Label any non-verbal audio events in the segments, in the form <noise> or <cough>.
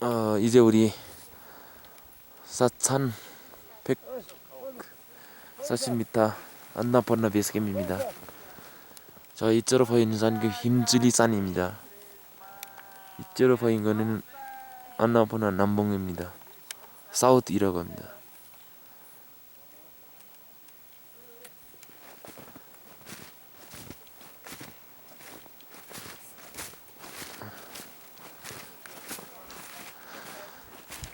어, 이제 우리 사천 140m 안나포나 베이스캠입니다. 저 이쪽으로 보이는 산그 힘줄이 산입니다. 이쪽으로 보이는 거는 안나포나 남봉입니다. 사우트이라고 합니다.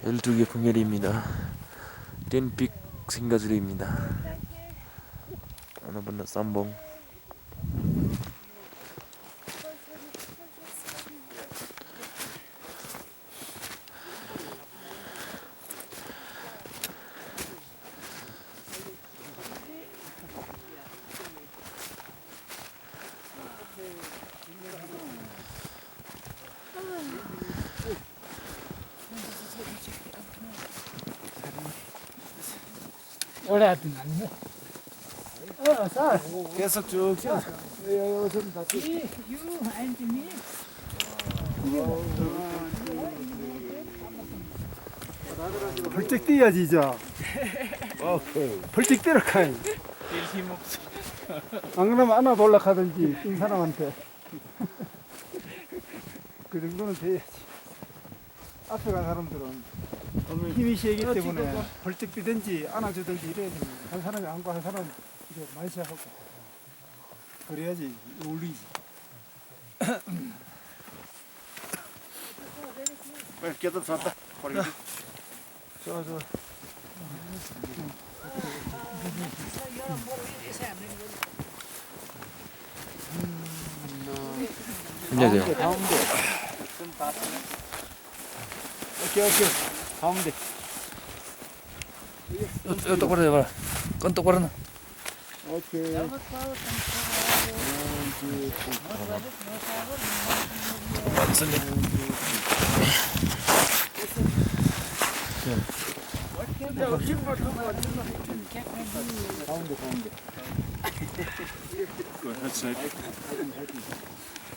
열두 개 풍열입니다. 댄픽 생가줄입니다. 안나포나 쌈봉. 오래 하여튼 아니네. 어, 쌀. 계속 쭉 치워. 유, 안지니. 벌쩍 뛰어야지 이제. 오케이. 벌쩍 뛰어 카이. 안 그러면 안아 올라가든지 뛴 사람한테. <laughs> 그 정도는 돼야지. 앞에 간 사람들은 힘이 세기 때문에 벌쩍 뛰든지 안아주든지 이래야 됩니다. 한 사람이 안고 한 사람 이제 많이 시작하고. 그래야지 울리지. <coughs> 빨리 깨도 샀다. 버리기. 좋아 좋아. 힘내세요. 오케이 오케이. 가운데. 어, 똑바로 해봐. 건 똑바로 나. 오케이. 가운데 가운데.